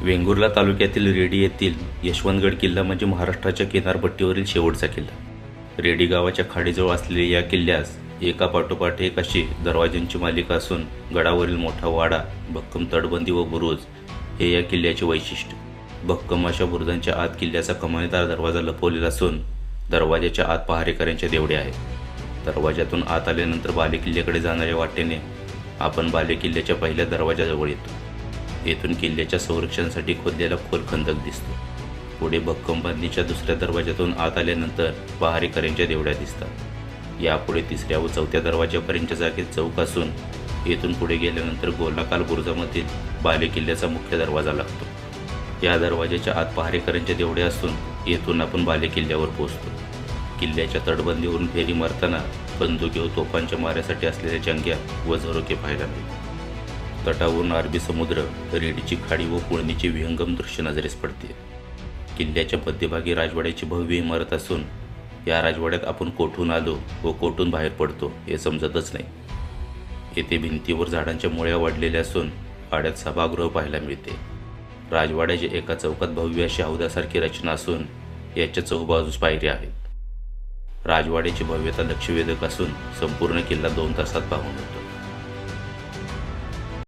वेंगुर्ला तालुक्यातील रेडी येथील यशवंतगड किल्ला म्हणजे महाराष्ट्राच्या किनारपट्टीवरील शेवटचा किल्ला. रेडी गावाच्या खाडीजवळ असलेल्या या किल्ल्यास एका पाठोपाठ एक अशी दरवाज्यांची मालिका असून गडावरील मोठा वाडा भक्कम तटबंदी व बुरुज हे या किल्ल्याचे वैशिष्ट्य. भक्कम अशा बुरुजांच्या आत किल्ल्याचा कमानीदार दरवाजा लपवलेला असून दरवाजाच्या आत पहारेकऱ्यांच्या देवडे आहेत. दरवाजातून आत आल्यानंतर बालेकिल्ल्याकडे जाणाऱ्या वाटेने आपण बालेकिल्ल्याच्या पहिल्या दरवाजाजवळ येतो. येथून किल्ल्याच्या संरक्षणासाठी खोदलेला खोल खंदक दिसतो. पुढे भक्कम बांधणीच्या दुसऱ्या दरवाजातून आत आल्यानंतर पहारेकऱ्यांच्या देवड्या दिसतात. यापुढे तिसऱ्या व चौथ्या दरवाजापर्यंतच्या जागेत चौक असून येथून पुढे गेल्यानंतर गोलाकाल बुरुजामधील बाले किल्ल्याचा मुख्य दरवाजा लागतो. या दरवाजाच्या आत पहारेकऱ्यांच्या देवड्या असून येथून आपण बाले किल्ल्यावर पोहोचतो. किल्ल्याच्या तटबंदीवरून फेरी मारताना बंदुकी व तोफांच्या माऱ्यासाठी असलेल्या जंग्या व झरोके पाहायला मिळतात. तटावरून अरबी समुद्र रेडीची खाडी व पुळणीची विहंगम दृश्य नजरेस पडते. किल्ल्याच्या मध्यभागी राजवाड्याची भव्य इमारत असून या राजवाड्यात आपण कोठून आलो व कोठून बाहेर पडतो हे समजतच नाही. येथे भिंतीवर झाडांच्या मुळ्या वाढलेल्या असून वाड्यात सभागृह पाहायला मिळते. राजवाड्याच्या एका चौकात भव्य अशी हौदासारखी रचना असून याच्या चौबाजूस पायऱ्या आहेत. राजवाड्याची भव्यता लक्षवेधक असून संपूर्ण किल्ला दोन तासात पाहून होतो.